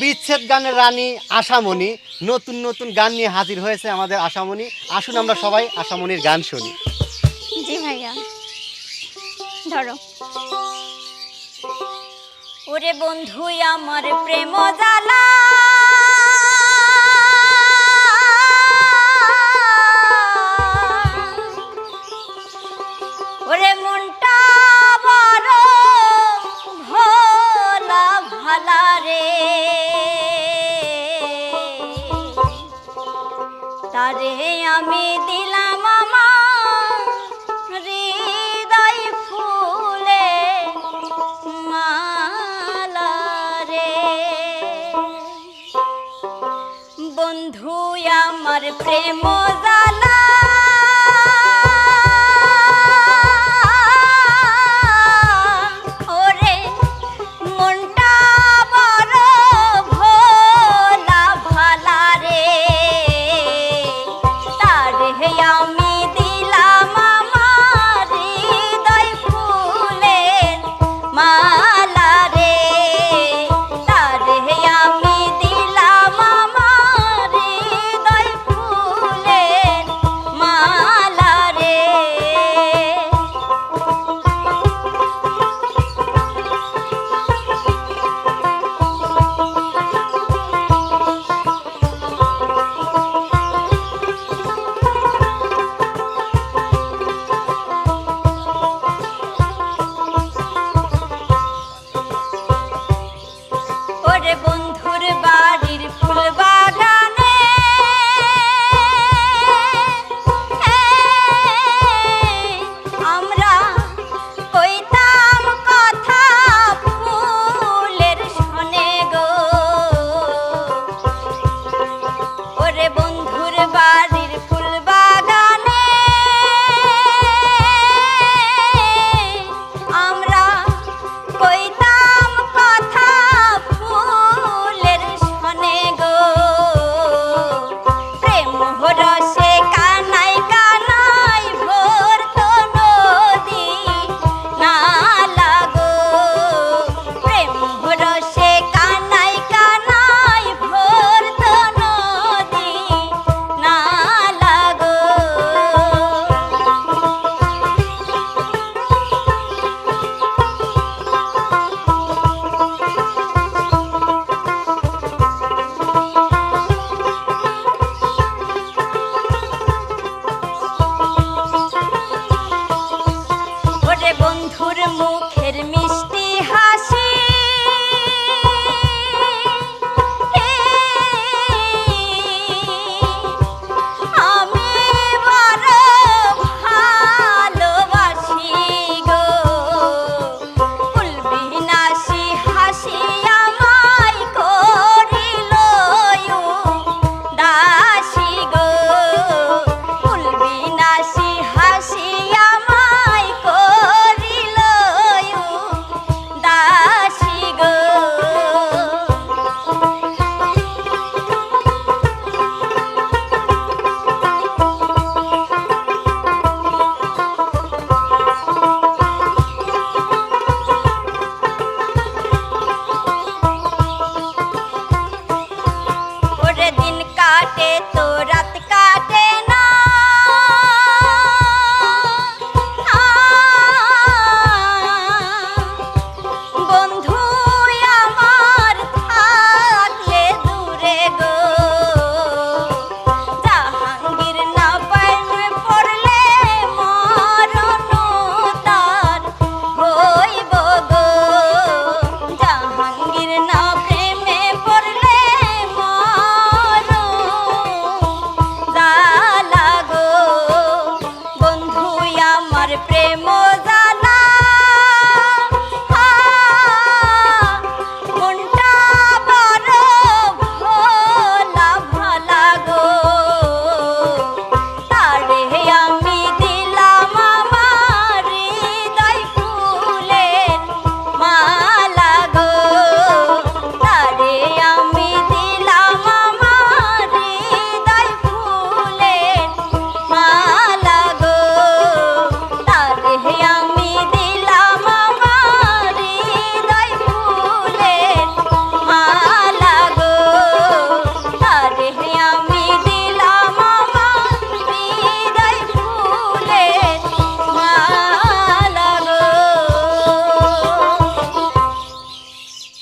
বিচ্ছেদ গানের রানী আশামণি। নতুন নতুন গান নিয়ে হাজির হয়েছে আমাদের আশামণি। আসুন আমরা সবাই আশামণির গান শুনি। জি ভাইয়া। ধরো। ওরে বন্ধু, আমার প্রেম জ্বালা। তারে আমি দিলাম আমার হৃদয় ফুলে মালা রে। বন্ধু আমার প্রেম জালা